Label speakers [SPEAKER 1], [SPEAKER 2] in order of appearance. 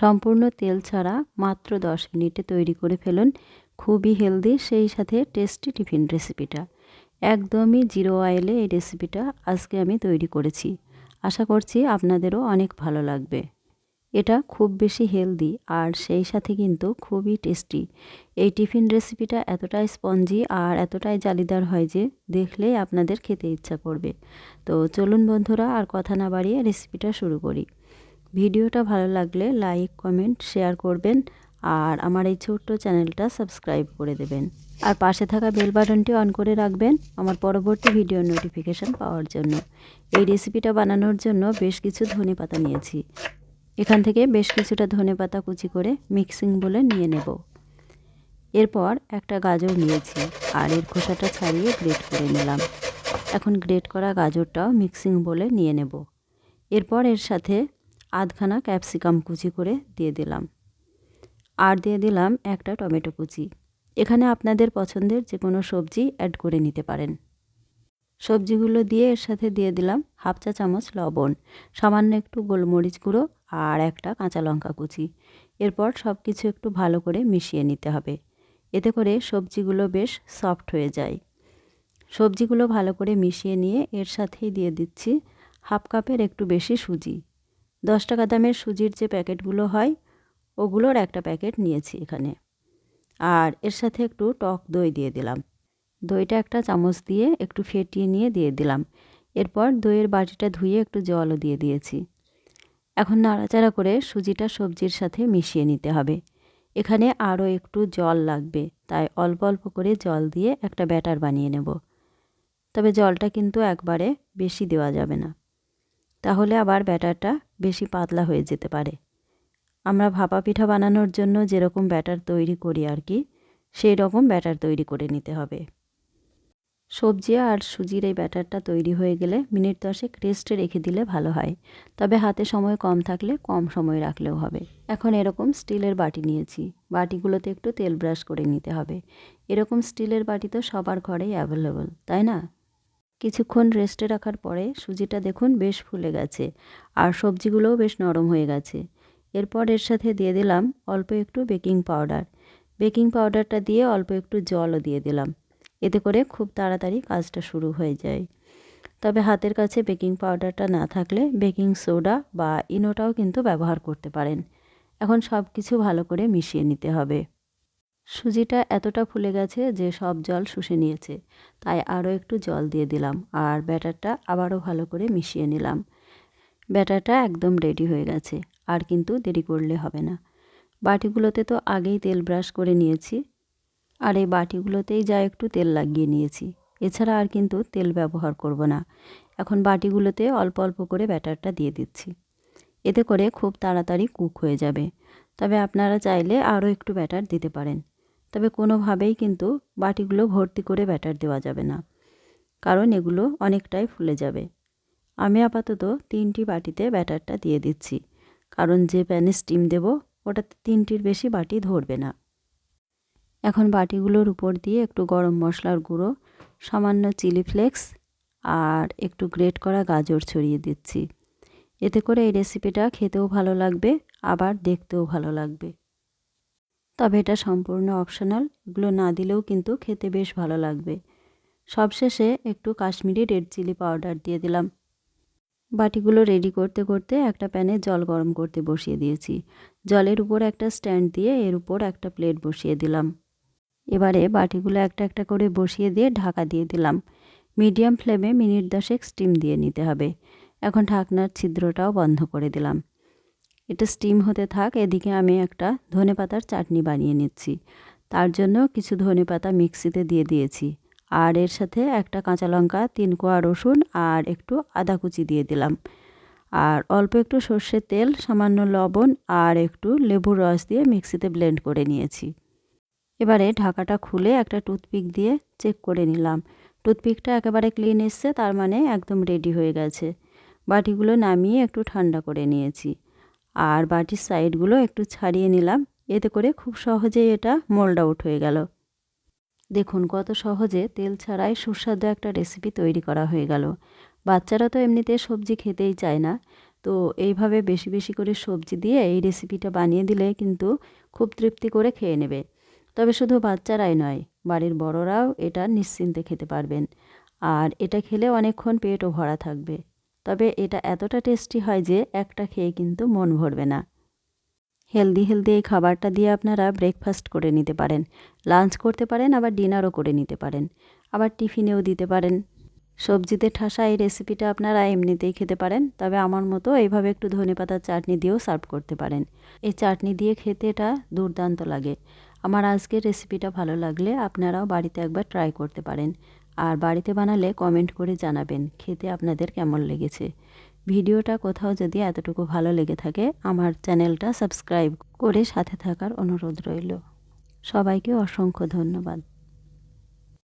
[SPEAKER 1] সম্পূর্ণ তেল ছাড়া মাত্র দশ মিনিটে তৈরি করে ফেলুন। খুবই হেলদি, সেই সাথে টেস্টি টিফিন রেসিপিটা। একদমই জিরো অয়েলে এই রেসিপিটা আজকে আমি তৈরি করেছি। আশা করছি আপনাদেরও অনেক ভালো লাগবে। এটা খুব বেশি হেলদি আর সেই সাথে কিন্তু খুবই টেস্টি। এই টিফিন রেসিপিটা এতটাই স্পঞ্জি আর এতটাই জালিদার হয় যে দেখলেই আপনাদের খেতে ইচ্ছা করবে। তো চলুন বন্ধুরা, আর কথা না বাড়িয়ে রেসিপিটা শুরু করি। ভিডিওটা ভালো লাগলে লাইক, কমেন্ট, শেয়ার করবেন আর আমার এই ছোট্ট চ্যানেলটা সাবস্ক্রাইব করে দেবেন। আর পাশে থাকা বেল বাটনটি অন করে রাখবেন আমার পরবর্তী ভিডিওর নোটিফিকেশান পাওয়ার জন্য। এই রেসিপিটা বানানোর জন্য বেশ কিছু ধনে পাতা নিয়েছি। এখান থেকে বেশ কিছুটা ধনে পাতা কুচি করে মিক্সিং বলে নিয়ে নেব। এরপর একটা গাজর নিয়েছি আর এর খোসাটা ছাড়িয়ে গ্রেট করে নিলাম। এখন গ্রেট করা গাজরটাও মিক্সিং বলে নিয়ে নেব। এরপর এর সাথে আধখানা ক্যাপসিকাম কুচি করে দিয়ে দিলাম। আর দিয়ে দিলাম একটা টমেটো কুচি। এখানে আপনাদের পছন্দের যে কোনো সবজি অ্যাড করে নিতে পারেন। সবজিগুলো দিয়ে এর সাথে দিয়ে দিলাম হাফ চা চামচ লবণ, সামান্য একটু গোলমরিচ গুঁড়ো আর একটা কাঁচা লঙ্কা কুচি। এরপর সব কিছু একটু ভালো করে মিশিয়ে নিতে হবে। এতে করে সবজিগুলো বেশ সফট হয়ে যায়। সবজিগুলো ভালো করে মিশিয়ে নিয়ে এর সাথেই দিয়ে দিচ্ছি হাফ কাপের একটু বেশি সুজি। দশ টাকা দামের সুজির যে প্যাকেটগুলো হয়, ওগুলোর একটা প্যাকেট নিয়েছি এখানে। আর এর সাথে একটু টক দই দিয়ে দিলাম। দইটা একটা চামচ দিয়ে একটু ফেটিয়ে নিয়ে দিয়ে দিলাম। এরপর দইয়ের বাটিটা ধুয়ে একটু জলও দিয়ে দিয়েছি। এখন নাড়াচাড়া করে সুজিটা সবজির সাথে মিশিয়ে নিতে হবে। এখানে আরও একটু জল লাগবে, তাই অল্প অল্প করে জল দিয়ে একটা ব্যাটার বানিয়ে নেব। তবে জলটা কিন্তু একবারে বেশি দেওয়া যাবে না। তাহলে আবার ব্যাটারটা বেশি পাতলা হয়ে যেতে পারে। আমরা ভাপা পিঠা বানানোর জন্য যেরকম ব্যাটার তৈরি করি আর কি সেই রকম ব্যাটার তৈরি করে নিতে হবে। সবজি আর সুজির এই ব্যাটারটা তৈরি হয়ে গেলে মিনিট দশেক রেস্টে রেখে দিলে ভালো হয়। তবে হাতে সময় কম থাকলে কম সময় রাখলেও হবে। এখন এরকম স্টিলের বাটি নিয়েছি। বাটিগুলোতে একটু তেল ব্রাশ করে নিতে হবে। এরকম স্টিলের বাটি তো সবার ঘরেই অ্যাভেলেবল তাই না? কিছুক্ষণ রেস্টে রাখার পরে সুজিটা দেখুন বেশ ফুলে গেছে আর সবজিগুলোও বেশ নরম হয়ে গেছে। এরপর এর সাথে দিয়ে দিলাম অল্প একটু বেকিং পাউডার বেকিং পাউডারটা দিয়ে অল্প একটু জলও দিয়ে দিলাম। এতে করে খুব তাড়াতাড়ি কাজটা শুরু হয়ে যায়। তবে হাতের কাছে বেকিং পাউডারটা না থাকলে বেকিং সোডা বা ইনোটাও কিন্তু ব্যবহার করতে পারেন। এখন সব কিছু ভালো করে মিশিয়ে নিতে হবে। সুজিটা এতটা ফুলে গেছে যে সব জল শুষে নিয়েছে। তাই আরও একটু জল দিয়ে দিলাম আর ব্যাটারটা আবারও ভালো করে মিশিয়ে নিলাম। ব্যাটারটা একদম রেডি হয়ে গেছে, আর কিন্তু দেরি করলে হবে না। বাটিগুলোতে তো আগেই তেল ব্রাশ করে নিয়েছি, আর এই বাটিগুলোতেই যা একটু তেল লাগিয়ে নিয়েছি। এছাড়া আর কিন্তু তেল ব্যবহার করব না। এখন বাটিগুলোতে অল্প অল্প করে ব্যাটারটা দিয়ে দিচ্ছি। এতে করে খুব তাড়াতাড়ি কুক হয়ে যাবে। তবে আপনারা চাইলে আরও একটু ব্যাটার দিতে পারেন। তবে কোনোভাবেই কিন্তু বাটিগুলো ভর্তি করে ব্যাটার দেওয়া যাবে না। কারণ এগুলো অনেকটাই ফুলে যাবে। আমি আপাতত তিনটি বাটিতে ব্যাটারটা দিয়ে দিচ্ছি। কারণ যে প্যানে স্টিম দেব, ওটাতে তিনটির বেশি বাটি ধরবে না। এখন বাটিগুলোর উপর দিয়ে একটু গরম মশলার গুঁড়ো, সামান্য চিলি ফ্লেক্স আর একটু গ্রেট করা গাজর ছড়িয়ে দিচ্ছি। এতে করে এই রেসিপিটা খেতেও ভালো লাগবে, আবার দেখতেও ভালো লাগবে। তবে এটা সম্পূর্ণ অপশনাল এগুলো না দিলেও কিন্তু খেতে বেশ ভালো লাগবে। সবশেষে একটু কাশ্মীরি রেড চিলি পাউডার দিয়ে দিলাম। বাটিগুলো রেডি করতে করতে একটা প্যানে জল গরম করতে বসিয়ে দিয়েছি। জলের উপর একটা স্ট্যান্ড দিয়ে এর উপর একটা প্লেট বসিয়ে দিলাম। এবারে বাটিগুলো একটা একটা করে বসিয়ে দিয়ে ঢাকা দিয়ে দিলাম। মিডিয়াম ফ্লেমে মিনিট দশেক স্টিম দিয়ে নিতে হবে। এখন ঢাকনার ছিদ্রটাও বন্ধ করে দিলাম। এটা স্টিম হতে থাক, এদিকে আমি একটা ধনে পাতার চাটনি বানিয়ে নিচ্ছি। তার জন্য কিছু ধনে পাতা মিক্সিতে দিয়ে দিয়েছি। আর এর সাথে একটা কাঁচা লঙ্কা, তিন কোয়া রসুন আর একটু আদা কুচি দিয়ে দিলাম। আর অল্প একটু সর্ষের তেল, সামান্য লবণ আর একটু লেবুর রস দিয়ে মিক্সিতে ব্লেন্ড করে নিয়েছি। এবারে ঢাকাটা খুলে একটা টুথপিক দিয়ে চেক করে নিলাম। টুথপিকটা একেবারে ক্লিন এসছে, তার মানে একদম রেডি হয়ে গেছে। বাটিগুলো নামিয়ে একটু ঠান্ডা করে নিয়েছি। আর বাটির সাইডগুলো একটু ছাড়িয়ে নিলাম। এতে করে খুব সহজেই এটা মোল্ড আউট হয়ে গেল। দেখুন কত সহজে তেল ছাড়াই সুস্বাদু একটা রেসিপি তৈরি করা হয়ে গেল। বাচ্চারা তো এমনিতে সবজি খেতেই চায় না। তো এইভাবে বেশি বেশি করে সবজি দিয়ে এই রেসিপিটা বানিয়ে দিলে কিন্তু খুব তৃপ্তি করে খেয়ে নেবে। তবে শুধু বাচ্চারাই নয়, বাড়ির বড়রাও এটা নিশ্চিন্তে খেতে পারবেন। আর এটা খেলে অনেকক্ষণ পেটও ভরা থাকবে। তবে এটা এতটা টেস্টি হয় যে একটা খেয়ে কিন্তু মন ভরবে না। হেলদি হেলদি এই খাবারটা দিয়ে আপনারা ব্রেকফাস্ট করে নিতে পারেন, লাঞ্চ করতে পারেন, আবার ডিনারও করে নিতে পারেন, আবার টিফিনেও দিতে পারেন। সবজিতে ঠাসা এই রেসিপিটা আপনারা এমনিতেই খেতে পারেন, তবে আমার মতো এইভাবে একটু ধনে পাতার চাটনি দিয়েও সার্ভ করতে পারেন। এই চাটনি দিয়ে খেতে এটা দুর্দান্ত লাগে। আমার আজকের রেসিপিটা ভালো লাগলে আপনারাও বাড়িতে একবার ট্রাই করতে পারেন। আর বাড়িতে বানালে কমেন্ট করে জানাবেন, খেতে আপনাদের কেমন লেগেছে? ভিডিওটা কোথাও যদি এতটুকু ভালো লেগে থাকে, আমার চ্যানেলটা সাবস্ক্রাইব করে সাথে থাকার অনুরোধ রইল। সবাইকে অসংখ্য ধন্যবাদ।